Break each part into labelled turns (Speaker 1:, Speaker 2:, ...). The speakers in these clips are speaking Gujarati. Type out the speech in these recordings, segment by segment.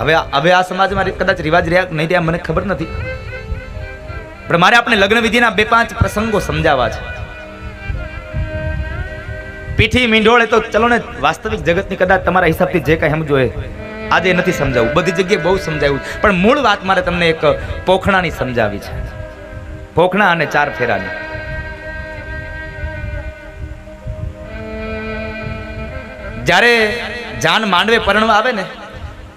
Speaker 1: હવે હવે આ સમાજમાં કદાચ રિવાજ રહ્યા નહીં રહ્યા મને ખબર નથી. પણ મારે આપણે લગ્ન બે પાંચ પ્રસંગો સમજાવવા છે. પીઠી મીંઢોળે તો ચલો ને, વાસ્તવિક જગતની કદાચ તમારા હિસાબથી જે કાંઈ સમજો એ આજે નથી સમજાવું. બધી જગ્યાએ બહુ સમજાવ્યું પણ મૂળ વાત મારે તમને એક પોખણાની સમજાવી છે. પોખણા અને ચાર ફેરાની. જ્યારે જાન માંડવે પરણવા આવે ને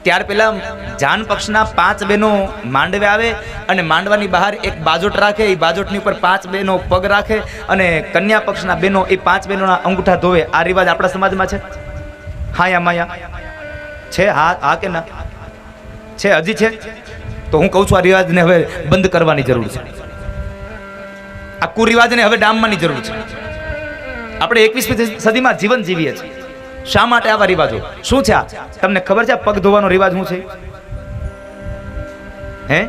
Speaker 1: ત્યાર પહેલા જાન પક્ષના પાંચ બહેનો માંડવે આવે અને માંડવાની બહાર એક બાજોટ રાખે, એ બાજોટની ઉપર પાંચ બહેનો પગ રાખે અને કન્યા પક્ષના બહેનો એ પાંચ બહેનોના અંગૂઠા ધોવે. આ રિવાજ આપણા સમાજમાં છે? હા યા માયા. છે હા હા કે ના? છે, હજી છે? તો હું કહું છું આ રિવાજને હવે બંધ કરવાની જરૂર છે. આ કુરિવાજને હવે ડામવાની જરૂર છે. આપણે એકવીસમી સદીમાં જીવન જીવીએ છીએ. શા માટે આવા રિવાજો? શું છે તમને ખબર છે પગ ધોવાનો રિવાજ શું છે? હે?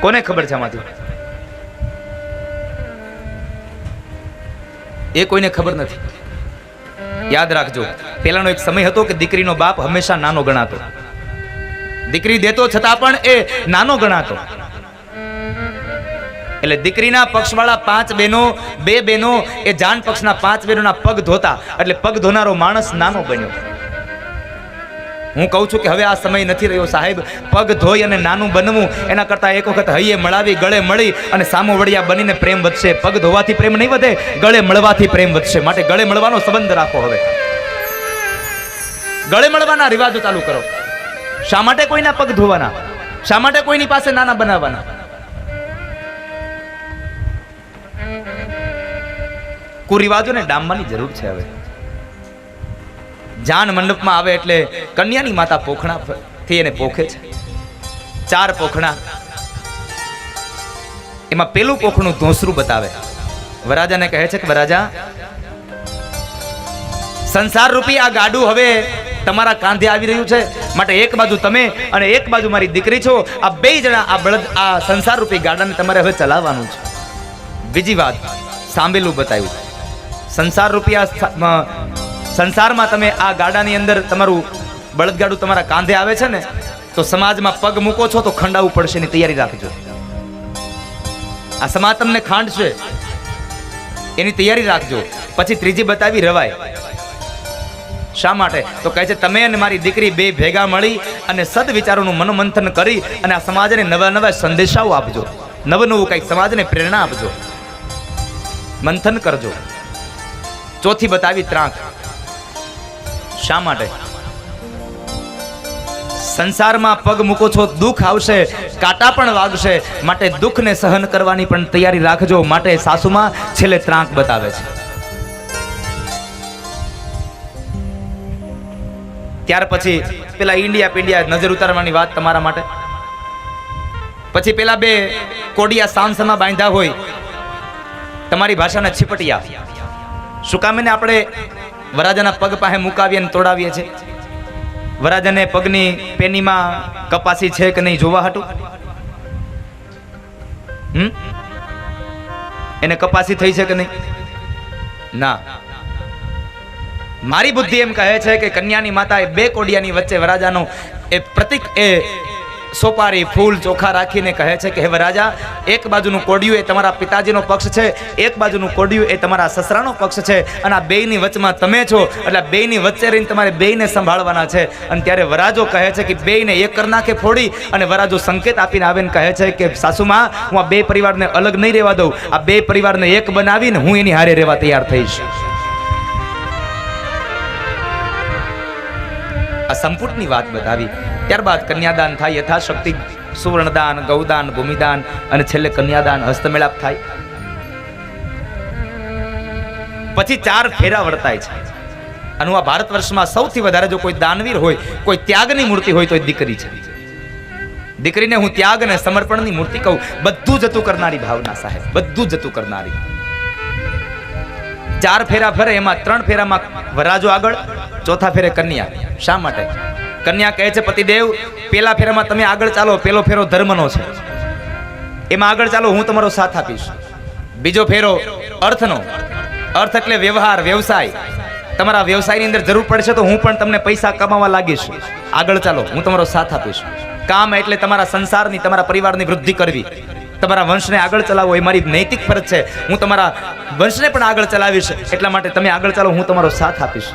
Speaker 1: કોને ખબર છે આમાંથી? એ કોઈને ખબર નથી. યાદ રાખજો પેલાનો એક સમય હતો કે દીકરીનો બાપ હંમેશા નાનો ગણાતો. દીકરી દેતો છતાં પણ એ નાનો ગણાતો. એટલે દીકરીના પક્ષવાળા પાંચ બહેનો, બે બહેનો, એ જાન પક્ષના પાંચ બહેનોના પગ ધોતા. એટલે પગ ધોનારો માણસ નાનો બન્યો. હું કહું છું કે હવે આ સમય નથી રહ્યો સાહેબ. પગ ધોઈ અને નાનું બનવું, એના કરતાં એક વખત હૈયે મળાવી, ગળે મળી અને સામો વડિયા બનીને પ્રેમ વધશે. પગ ધોવાથી પ્રેમ નહીં વધે, ગળે મળવાથી પ્રેમ વધશે. માટે ગળે મળવાનો સંબંધ રાખો હવે. ગળે મળવાના રિવાજો ચાલુ કરો. શા માટે કોઈના પગ ધોવાના? શા માટે કોઈની પાસે નાના બનાવવાના? કુરિવાજોને ડામવાની જરૂર છે હવે. જાન મંડપમાં આવે એટલે કન્યાની માતા પોખણા થી એને પોખે છે. ચાર પોખણા. એમાં પેલું પોખણું ધોસરું બતાવે. વરાજાને કહે છે કે વરાજા સંસાર રૂપી આ ગાડું હવે તમારા કાંધે આવી રહ્યું છે. માટે એક બાજુ તમે અને એક બાજુ મારી દીકરી છો. આ બે જણા આ બળદ, આ સંસાર રૂપી ગાડાને તમારે હવે ચલાવવાનું છે. બીજી વાત, સાંભેલું બતાવ્યું. સંસાર રૂપિયા સંસારમાં તમે આ ગાડાની અંદર તમારું બળદગાડું તમારા કાંધે આવે છે ને, તો સમાજમાં પગ મૂકો છો તો ખંડાવું પડશે એની તૈયારી રાખજો. આ સમાજ તમને ખાંડ છે, એની તૈયારી રાખજો. પછી ત્રીજી બતાવી રવાય. શા માટે? તો કહે છે, તમે અને મારી દીકરી બે ભેગા મળી અને સદ વિચારોનું મનોમંથન કરી અને આ સમાજને નવા નવા સંદેશાઓ આપજો. નવું નવું કંઈક સમાજને પ્રેરણા આપજો. મંથન કરજો. ચોથી બતાવી ત્રાંક. શા માટે? સંસારમાં પગ મૂકો છો, દુઃખ આવશે, કાંટા પણ વાગશે, માટે દુઃખને સહન કરવાની પણ તૈયારી રાખજો, માટે સાસુમાં છેલ્લે ત્રાંક બતાવે છે. ત્યાર પછી પેલા ઇન્ડિયા પિંડિયા નજર ઉતારવાની વાત તમારા માટે? પછી પેલા બે કોડિયા સામસામા બાંધ્યા હોય, તમારી ભાષાના છીપટિયા. શું કામ એને આપણે વરાજાના પગ પાસે મુકાવીએ અને તોડાવીએ છીએ? વરાજાને પગની પેનીમાં કપાસી છે કે નહીં જોવા હાટું? હમ? એને કપાસી થઈ છે કે નહીં? ના. મારી બુદ્ધિ એમ કહે છે કે કન્યાની માતા એ બે કોડિયાની વચ્ચે વરાજાનો એ પ્રતિક એ સોપારી ફૂલ ચોખા રાખીને કહે છે કે, હે વરાજા એક બાજુનું કોડિયું એ તમારા પિતાજીનો પક્ષ છે, એક બાજુનું કોડિયું એ તમારા સસરાનો પક્ષ છે અને આ બેયની વચમાં તમે છો. એટલે બેયની વચ્ચે રહીને તમારે બેયને સંભાળવાના છે. અને ત્યારે વરાજો કહે છે કે, બેયને એક કર નાખે ફોડી. અને વરાજો સંકેત આપીને આવીને કહે છે કે, સાસુમાં, હું આ બે પરિવારને અલગ નહીં રહેવા દઉં. આ બે પરિવારને એક બનાવીને હું એની હારે રહેવા તૈયાર થઈશ. આ સંપુટની વાત બતાવી. ત્યારબાદ કન્યાદાન થાય, યથાશક્તિ, સુવર્ણદાન, ગૌદાન, ભૂમિદાન અને છેલ્લે કન્યાદાન, હસ્તમેળાપ થાય. પછી ચાર ફેરા વર્તાય છે. અને આ ભારત વર્ષમાં સૌથી વધારે જો કોઈ દાનવીર હોય, કોઈ ત્યાગની મૂર્તિ હોય તો એ દીકરી છે. દીકરીને હું ત્યાગ અને સમર્પણની મૂર્તિ કહું, બધું જતું કરનારી ભાવના સાહેબ, બધું જતું કરનારી. ચાર ફેરા ફરે, એમાં ત્રણ ફેરામાં વરાજો આગળ ચોથા ફેરે કન્યા. શા માટે? કન્યા કહે છે, પતિદેવ, પેલા ફેરામાં તમે આગળ ચાલો, પેલો ફેરો ધર્મનો છે. એમાં આગળ ચાલો, હું તમારો સાથ આપીશ. બીજો ફેરો અર્થનો. અર્થ એટલે વ્યવહાર, વ્યવસાય. તમારા વ્યવસાયની અંદર જરૂર પડશે તો હું પણ તમને પૈસા કમાવા લાગીશ. આગળ ચાલો, હું તમારો સાથ આપીશ. કામ એટલે તમારા સંસારની, તમારા પરિવારની વૃદ્ધિ કરવી. તમારા વંશને આગળ ચલાવવો એ મારી નૈતિક ફરજ છે. હું તમારા વંશને પણ આગળ ચલાવીશ. એટલા માટે તમે આગળ ચાલો, હું તમારો સાથ આપીશ.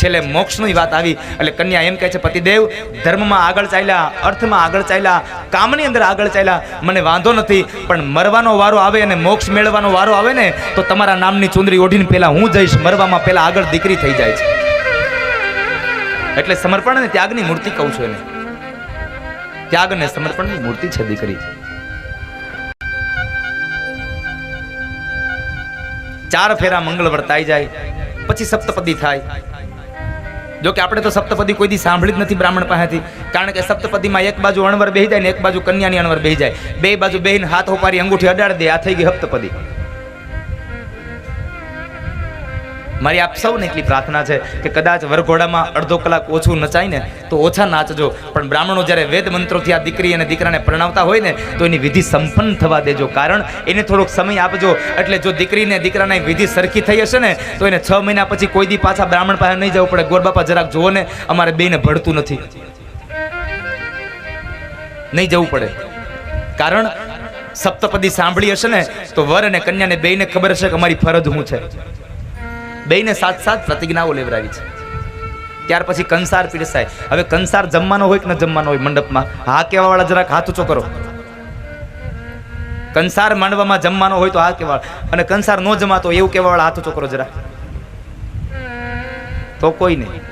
Speaker 1: છેલ્લે મોક્ષની વાત આવી. એટલે કન્યા એમ કહે છે, પતિદેવ, ધર્મમાં આગળ ચાલ્યા, અર્થમાં આગળ ચાલ્યા, કામની અંદર આગળ ચાલ્યા. મને વાંધો નથી, પણ મરવાનો વારો આવે અને મોક્ષ મેળવવાનો વારો આવે ને, તો તમારા નામની ચુંદરી ઓઢીને પહેલાં હું જઈશ. મરવામાં પહેલા આગળ દીકરી થઈ જાય છે. એટલે સમર્પણ અને ત્યાગની મૂર્તિ કહું છું એને. ત્યાગ અને સમર્પણની મૂર્તિ છે દીકરી. ચાર ફેરા મંગળ વર્તાઈ જાય, પછી સપ્તપદી થાય. જો કે આપણે તો સપ્તપદી કોઈ દી સાંભળી જ નથી બ્રાહ્મણ પાસેથી. કારણ કે સપ્તપદીમાં એક બાજુ અણવર બેહી જાય ને એક બાજુ કન્યાની અણવર બેહી જાય. બે બાજુ બેહીને હાથ ઉપારી અંગૂઠી અડાડી દે, આ થઈ ગઈ સપ્તપદી. મારી આપ સૌને એટલી પ્રાર્થના છે કે કદાચ વરઘોડામાં અડધો કલાક ઓછું નચાય ને, તો ઓછા નાચજો. પણ બ્રાહ્મણો જ્યારે વેદ મંત્રોથી આ દીકરી અને દીકરાને પરણાવતા હોય ને, તો એની વિધિ સંપન્ન થવા દેજો. કારણ એને થોડોક સમય આપજો. એટલે જો દીકરીને દીકરાને વિધિ સરખી થઈ હશે ને, તો એને છ મહિના પછી કોઈ દી પાછા બ્રાહ્મણ પાસે નહીં જવું પડે. ગોરબાપા જરાક જુઓ ને, અમારે બેને ભળતું નથી. નહીં જવું પડે. કારણ સપ્તપદી સાંભળી હશે ને, તો વર અને કન્યાને બેયને ખબર હશે કે અમારી ફરજ શું છે. બેયને સાત સાત પ્રતિજ્ઞાઓ લેવડાવી છે. ત્યાર પછી કંસાર પીરસાય. હવે કંસાર જમવાનો હોય કે ન જમવાનો હોય મંડપમાં? હા, કહેવાવાળા જરાક હાથ ઊંચો કરો. કંસાર માંડવામાં જમવાનો હોય તો હા કહેવા અને કંસાર ન જમાતો એવું કહેવાવાળા હાથ ઊંચો કરો જરા તો કોઈ નહીં.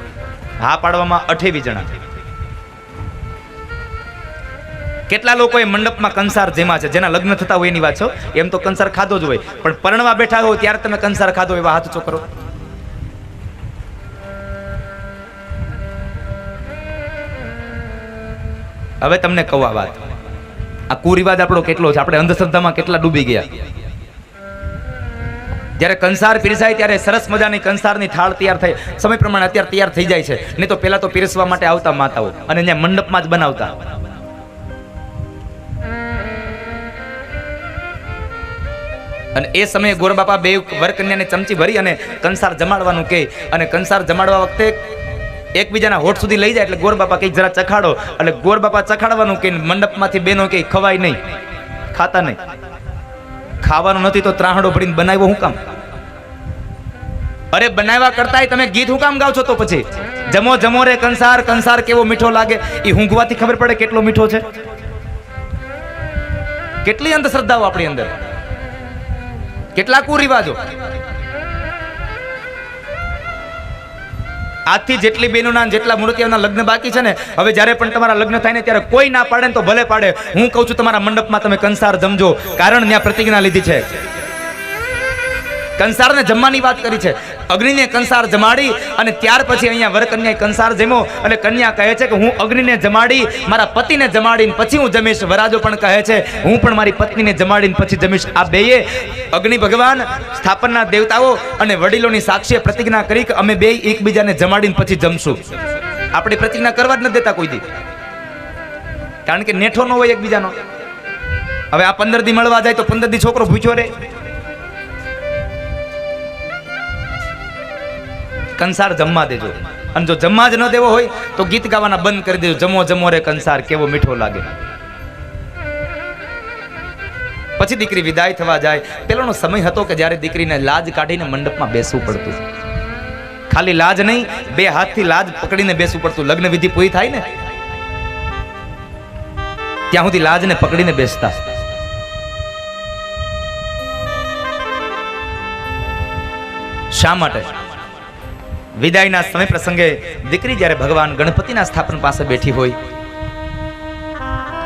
Speaker 1: હા પાડવામાં અઠેવી જણા. કેટલા લોકોએ મંડપમાં કંસાર જેમાં છે? જેના લગ્ન થતા હોય એની વાત છો એમ તો કંસાર ખાધો જ હોય. પણ પરણવા બેઠા હોય ત્યારે તમે કંસાર ખાધો એવા હાથ ઊંચો હવે તમને કહું વાત. આ કુરિવાજ આપણો કેટલો છે? આપણે અંધશ્રદ્ધામાં કેટલા ડૂબી ગયા? જ્યારે કંસાર પીરસાય ત્યારે સરસ મજાની કંસારની થાળ તૈયાર થઈ સમય પ્રમાણે અત્યારે તૈયાર થઈ જાય છે. નહીં તો પહેલા તો પીરસવા માટે આવતા માતાઓ અને અહીંયા મંડપમાં જ બનાવતા. અને એ સમયે ગોરબાપા બે વરકન્યાને ચમચી ભરી અને કંસાર જમાડવાનું કહે. અને કંસાર જમાડવા વખતે એકબીજાના હોઠ સુધી લઈ જાય એટલે ગોરબાપા કંઈક જરા ચખાડો. એટલે ગોરબાપા ચખાડવાનું કે મંડપમાંથી બેનો કે ખવાય નહીં. ખાતા નહીં. ખાવાનું નથી તો ત્રાહડો ભરીને બનાવ્યો હું કામ? અરે, બનાવ્યા કરતાય તમે ગીત હું કામ ગાવ છો તો પછી? જમો જમો રે કંસાર કંસાર કેવો મીઠો લાગે? એ ઊંઘવાથી ખબર પડે કેટલો મીઠો છે? કેટલી અંધશ્રદ્ધાઓ આપણી અંદર? કેટલા કુરિવાજો આજથી જેટલી બહેનોના જેટલા મૂર્તિઓના લગ્ન બાકી છે ને, હવે જ્યારે પણ તમારા લગ્ન થાય ને, ત્યારે કોઈ ના પાડે ને તો ભલે પાડે. હું કહું છું, તમારા મંડપમાં તમે કંસાર જમજો. કારણ ત્યાં પ્રતિજ્ઞા લીધી છે. કંસારને જમવાની વાત કરી છે. અગ્નિને કંસાર જમાડી અને ત્યાર પછી અહીંયા વરકન્યાએ કંસાર જમ્યો અને કન્યા કહે છે કે હું અગ્નિને જમાડી, મારા પતિને જમાડીને પછી હું જમીશ. વરાજો પણ કહે છે, હું પણ મારી પત્નીને જમાડીને પછી જમીશ. આ બેયે અગ્નિ ભગવાન, સ્થાપનના દેવતાઓ અને વડીલોની સાક્ષીએ પ્રતિજ્ઞા કરી કે અમે બે એકબીજાને જમાડીને પછી જમશું. આપણી પ્રતિજ્ઞા કરવા જ નથી દેતા કોઈ દી. કારણ કે નેઠો ન હોય એકબીજાનો. હવે આ પંદર દી મળવા જાય તો પંદર દી છોકરો ભૂખ્યો રહે. કંસાર જમવા દેજો. અને જો જમવા જ ન દેવો હોય, તો ગીત ગાવાના બંધ કરી દેજો. જમો જમો રે કંસાર, કેવો મીઠો લાગે. પછી દીકરી વિદાય થવા જાય. પેલાનો સમય હતો કે જ્યારે દીકરીને લાજ કાઢીને મંડપમાં બેસવું પડતું. ખાલી લાજ નહીં, બે હાથથી લાજ પકડીને બેસવું પડતું. લગ્ન વિધિ પૂરી થાય ને? ત્યાં સુધી લાજને પકડીને બેસતા. શા માટે? વિદાયના સમય પ્રસંગે દીકરી જ્યારે ભગવાન ગણપતિના સ્થાપન પાસે બેઠી હોય,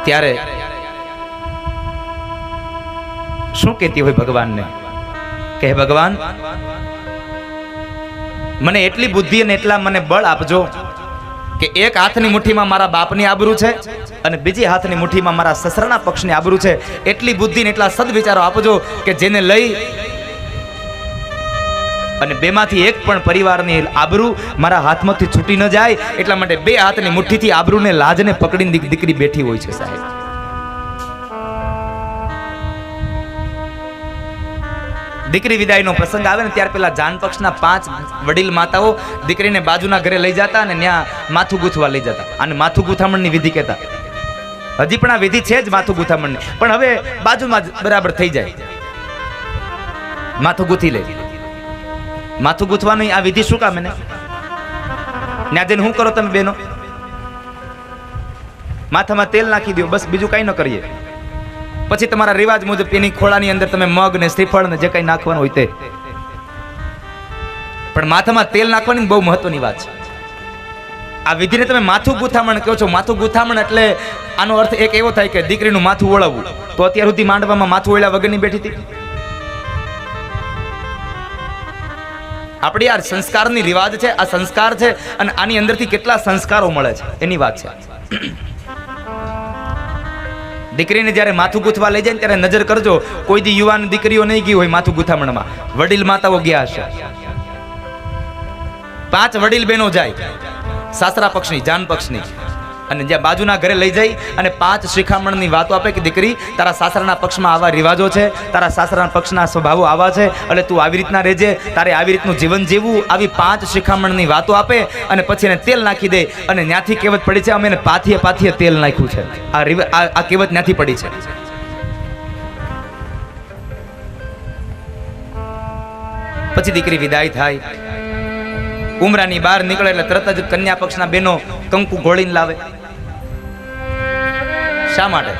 Speaker 1: ત્યારે શું કહેતી હોય ભગવાનને? કે ભગવાન, મને એટલી બુદ્ધિ અને એટલા મને બળ આપજો કે એક હાથની મુઠ્ઠીમાં મારા બાપની આબરૂ છે અને બીજી હાથની મુઠ્ઠીમાં મારા સસરાના પક્ષની આબરૂ છે. એટલી બુદ્ધિ ને એટલા સદવિચારો આપજો કે જેને લઈ અને બેમાંથી એક પણ પરિવારની આબરૂ મારા હાથમાંથી છૂટી ન જાય, એટલા માટે બે હાથની મુઠ્ઠીથી આબરૂને લાજને પકડીને દીકરી બેઠી હોય છે સાહેબ. દીકરી વિદાયનો પ્રસંગ આવે ને ત્યાર જાન પક્ષના પાંચ વડીલ માતાઓ દીકરીને બાજુના ઘરે લઈ જતા અને ત્યાં માથું ગૂંથવા લઈ જતા. અને માથું ગૂંથામણની વિધિ કહેતા. હજી પણ આ વિધિ છે જ માથું ગૂંથામણની. પણ હવે બાજુમાં જ બરાબર થઈ જાય. માથું ગૂંથી લે. માથું ગૂંથવાની આ વિધિ શું કામ એને? જઈને શું કરો તમે બેનો? માથામાં તેલ નાખી દો બસ બીજું કાંઈ ન કરીએ. પછી તમારા રિવાજ મુજબ એની ખોળાની અંદર તમે મગ ને શ્રીફળ ને જે કંઈ નાખવાનું હોય તે. પણ માથામાં તેલ નાખવાની બહુ મહત્વની વાત છે. આ વિધિને તમે માથું ગુથામણ કહો છો. માથું ગુથામણ એટલે આનો અર્થ એક એવો થાય કે દીકરીનું માથું ઓળવવું. તો અત્યાર સુધી માંડવામાં માથું ઓળ્યા વગરની બેઠી હતી? આપણી આ સંસ્કારની રિવાજ છે, આ સંસ્કાર છે અને આની અંદરથી કેટલા સંસ્કારો મળે છે, એની વાત છે. દીકરીને જ્યારે માથું ગૂંથવા લઈ જાય ત્યારે નજર કરજો, કોઈ દી યુવાન દીકરીઓ નહીં ગઈ હોય માથું ગૂંથામણમાં. વડીલ માતાઓ ગયા હશે. પાંચ વડીલ બહેનો જાય. સાસરા પક્ષની, જાન પક્ષની. અને જ્યાં બાજુના ઘરે લઈ જઈ અને પાંચ શિખામણની વાતો આપે કે દીકરી, તારા સાસરાના પક્ષમાં આવા રિવાજો છે, તારા સાસરાના પક્ષના સ્વભાવો આવા છે, એટલે તું આવી રીતના રહેજે, તારે આવી રીતનું જીવન જીવવું, આવી પાંચ શિખામણની વાતો આપે અને પછી એને તેલ નાખી દે અને ત્યાંથી કહેવત પડી છે, અમે એને પાથીએ પાથીએ તેલ નાખ્યું છે. આ આ કહેવત ત્યાંથી પડી છે. પછી દીકરી વિદાય થાય. ઉમરાની બહાર નીકળે એટલે તરત જ કન્યા પક્ષના બેનો કંકુ ગોળીને લાવે. શા માટે?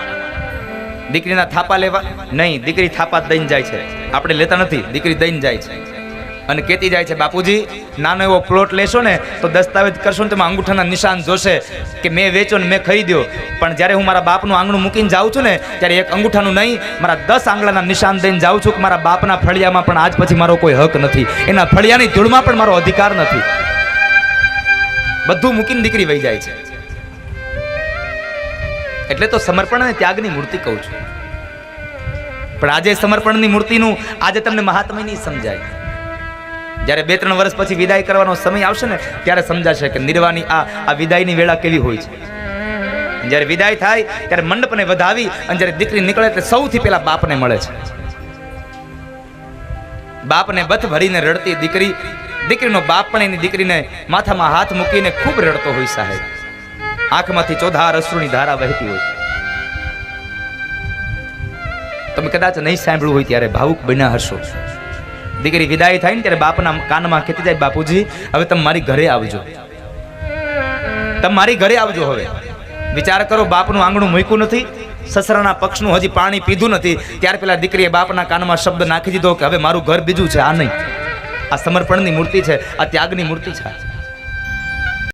Speaker 1: દીકરીના થાપા લેવા? નહીં, દીકરી થાપા દઈને જાય છે. આપણે લેતા નથી, દીકરી દઈને જાય છે. અને કહેતી જાય છે, બાપુજી, નાનો એવો પ્લોટ લેશો ને, તો દસ્તાવેજ કરશો ને તેમાં અંગૂઠાના નિશાન જોશે કે મેં વેચ્યો ને મેં ખરીદ્યો. પણ જ્યારે હું મારા બાપનું આંગણું મૂકીને જાઉં છું ને, ત્યારે એક અંગૂઠાનું નહીં, મારા દસ આંગળાના નિશાન દઈને જાઉં છું કે મારા બાપના ફળિયામાં પણ આજ પછી મારો કોઈ હક નથી. એના ફળિયાની ધૂળમાં પણ મારો અધિકાર નથી. બધું મૂકીને દીકરી વહી જાય છે. એટલે તો સમર્પણ અને ત્યાગની મૂર્તિ કહું છું. પણ આજે સમર્પણની મૂર્તિનું આજે તમને મહાત્મય નહીં સમજાય. જ્યારે બે ત્રણ વર્ષ પછી વિદાય કરવાનો સમય આવશે ને, ત્યારે સમજાશે કે નિર્વાની આ આ વિદાયની વેળા કેવી હોય છે. જ્યારે વિદાય થાય, ત્યારે મંડપને વધાવી અને જ્યારે દીકરી નીકળે એટલે સૌથી પહેલા બાપને મળે છે. બાપને બથ ભરીને રડતી દીકરી, દીકરીનો બાપ પણ એની દીકરીને માથામાં હાથ મૂકીને ખૂબ રડતો હોય સાહેબ. આંખમાંથી ચોધાર અશ્રુની ધારા વહેતી હોય. તમે કદાચ નહીં સાંભળ્યું હોય ત્યારે ભાવુક બન્યા હશો. દીકરી વિદાય થાય ને ત્યારે બાપના કાનમાં કહેતી જાય બાપુજી, હવે તમે મારી ઘરે આવજો. તમે મારી ઘરે આવજો હવે. વિચાર કરો, બાપનું આંગણું મૂક્યું નથી, સસરાના પક્ષનું હજી પાણી પીધું નથી. ત્યાર પેલા દીકરીએ બાપના કાનમાં શબ્દ નાખી દીધો કે હવે મારું ઘર બીજું છે, આ નહીં. આ સમર્પણની મૂર્તિ છે, આ ત્યાગની મૂર્તિ છે.